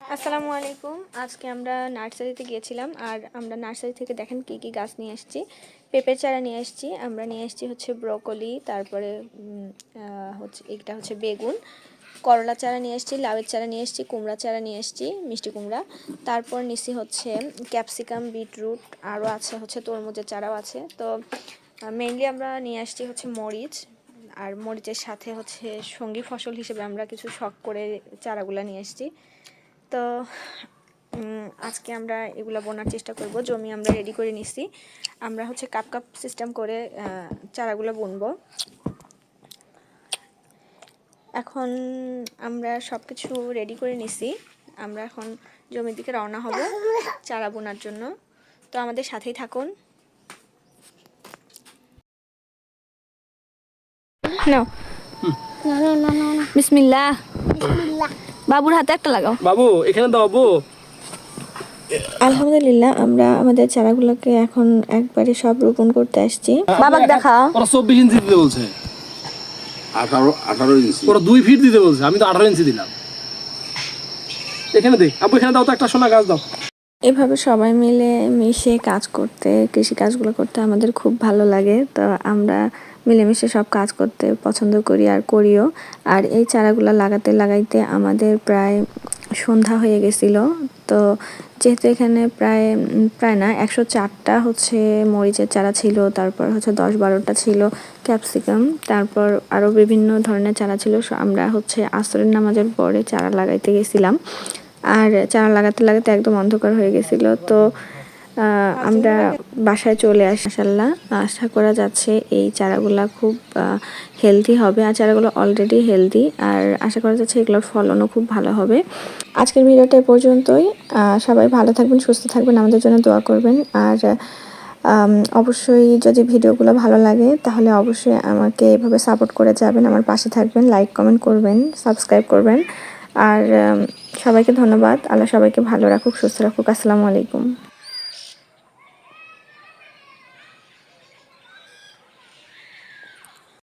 আসসালামু আলাইকুম। আজকে আমরা নার্সারিতে গিয়েছিলাম আর আমরা নার্সারি থেকে দেখেন কি কি গাছ নিয়ে এসেছি পেঁপের চারা নিয়ে এসেছি আমরা নিয়ে এসেছি হচ্ছে ব্রকলি, তারপরে হচ্ছে এটা হচ্ছে বেগুন, করলা চারা নিয়ে এসেছি লাউয়ের চারা নিয়ে এসেছি কুমড়া চারা নিয়ে এসেছি মিষ্টি কুমড়া। তারপর নিছি হচ্ছে ক্যাপসিকাম, বিটরুট, আরও আছে হচ্ছে তরমুজের চারাও আছে। তো মেইনলি আমরা নিয়ে আসছি হচ্ছে মরিচ আর মরিচের সাথে হচ্ছে সঙ্গী ফসল হিসেবে আমরা কিছু শখ করে চারাগুলো নিয়ে এসেছি তো আজকে আমরা এগুলো বোনার চেষ্টা করব। জমি আমরা রেডি করে নিছি। আমরা হচ্ছে কাপ কাপ সিস্টেম করে চারাগুলো বুনব। এখন আমরা সব কিছু রেডি করে নিছি। আমরা এখন জমির দিকে রওনা হব চারা বোনার জন্য। তো আমাদের সাথেই থাকুন। নাও। বিসমিল্লাহ। বাবুর হাতে একটা লাগাও। বাবু এখানে দাও বাবু। আলহামদুলিল্লাহ আমরা আমাদের চারাগুলোকে এখন একবারে সব রোপণ করতে আসছি। বাবাকে দেখা ওরা চব্বিশ ইঞ্চি দিতে বলছে। আঠারো আঠারো ইঞ্চি। ওরা দুই ফিট দিতে বলছে আমি তো আঠারো ইঞ্চি দিলাম। এখানে দে আবু এখানে দাও তো একটা সোনা গাছ দাও। এভাবে সবাই মিলে মিশে কাজ করতে, কৃষি কাজগুলো করতে আমাদের খুব ভালো লাগে। তো আমরা মিলেমিশে সব কাজ করতে পছন্দ করি আর করিও। আর এই চারাগুলো লাগাতে লাগাইতে আমাদের প্রায় সন্ধ্যা হয়ে গেছিল। তো যেহেতু এখানে প্রায় প্রায় না, একশো চারটা হচ্ছে মরিচের চারা ছিল, তারপর হচ্ছে দশ বারোটা ছিল ক্যাপসিকাম, তারপর আরও বিভিন্ন ধরনের চারা ছিল। আমরা হচ্ছে আসরের নামাজের পরে চারা লাগাইতে গেছিলাম। আর চারা লাগাতে লাগাতে একদম অন্ধকার হয়ে গেছিল। তো আমরা বাসায় চলে আসি। মাশাল্লাহ আশা করা যাচ্ছে এই চারাগুলা খুব হেলদি হবে। আর চারাগুলো অলরেডি হেলদি আর আশা করা যাচ্ছে এগুলোর ফলনও খুব ভালো হবে। আজকের ভিডিওটা পর্যন্তই। সবাই ভালো থাকবেন, সুস্থ থাকবেন, আমাদের জন্য দোয়া করবেন। আর অবশ্যই যদি ভিডিওগুলো ভালো লাগে, তাহলে অবশ্যই আমাকে এভাবে সাপোর্ট করে যাবেন। আমার পাশে থাকবেন লাইক কমেন্ট করবেন সাবস্ক্রাইব করবেন। আর সবাইকে ধন্যবাদ। আল্লাহ সবাইকে ভালো রাখুক সুস্থ রাখুক। আসসালামু আলাইকুম।